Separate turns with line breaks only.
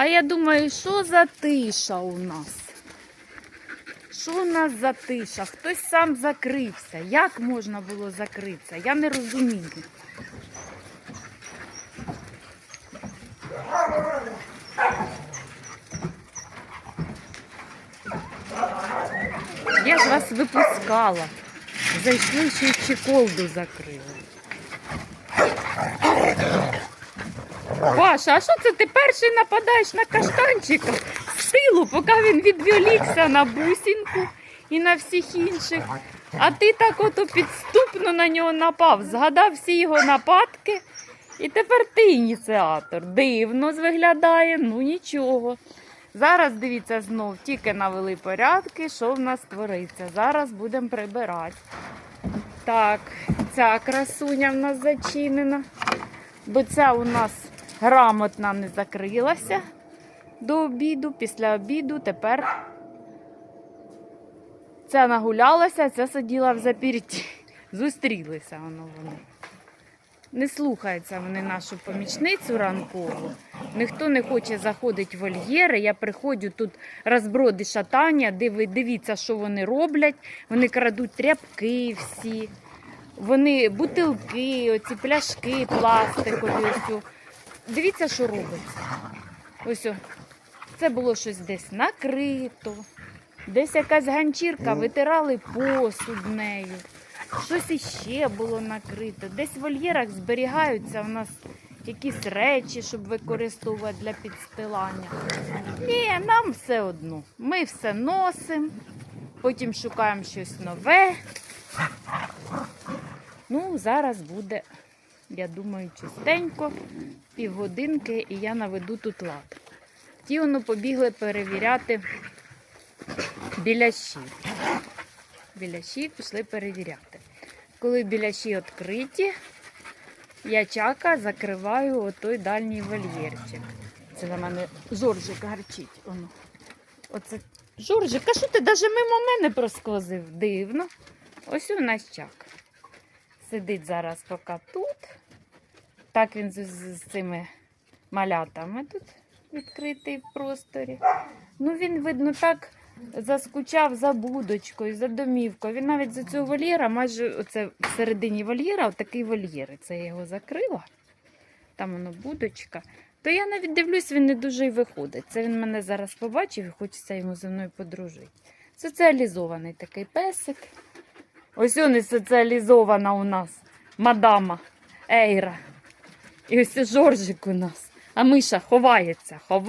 А я думаю, що за тиша у нас? Що у нас за тиша? Хтось сам закрився. Як можна було закритися? Я не розумію. Я ж вас випускала. Зайшли ще й чеколду закрили. Паша, а що це ти перший нападаєш на каштанчика з тилу, поки він відволікся на бусінку і на всіх інших. А ти так ото підступно на нього напав, згадав всі його нападки, і тепер ти ініціатор. Дивно виглядає, ну нічого. Зараз дивіться знов, тільки навели порядки, що в нас твориться. Зараз будемо прибирати. Так, ця красуня в нас зачинена, бо ця у нас грамотно не закрилася до обіду. Після обіду тепер ця нагулялася, ця сиділа в запірті. Зустрілися воно вони. Не слухаються вони нашу помічницю ранкову. Ніхто не хоче заходити в вольєри. Я приходжу тут розброди шатання, диви, дивіться, що вони роблять. Вони крадуть тряпки всі, вони бутилки, оці пляшки, пластикові. Ось. Дивіться, що робиться. Ось о. це було щось десь накрито. Десь якась ганчірка, витирали посуд нею. Щось іще було накрито. Десь в вольєрах зберігаються у нас якісь речі, щоб використовувати для підстилання. Ні, нам все одно. Ми все носимо, потім шукаємо щось нове. Ну, зараз буде, я думаю, чистенько, півгодинки, і я наведу тут лад. Ті воно побігли перевіряти біляші. Біляші пішли перевіряти. Коли біляші відкриті, я чака закриваю отой дальній вольєрчик. Це на мене Жоржик гарчить. Оно. Оце Жоржик, а що ти навіть мимо мене просквозив? Дивно. Ось у нас чак. Сидить зараз поки тут. Так він з, з, з цими малятами тут відкритий в просторі. Ну він, видно, так заскучав за будочкою, за домівкою. Він навіть за цього вольєра, майже оце всередині вольєра, отакий вольєр. Це я його закрила. Там воно будочка. То я навіть дивлюсь, він не дуже й виходить. Це він мене зараз побачив і хочеться йому зі мною подружити. Соціалізований такий песик. Ось он і соціалізована у нас мадама Ейра. І ось Жоржик у нас. А миша ховається. ховається.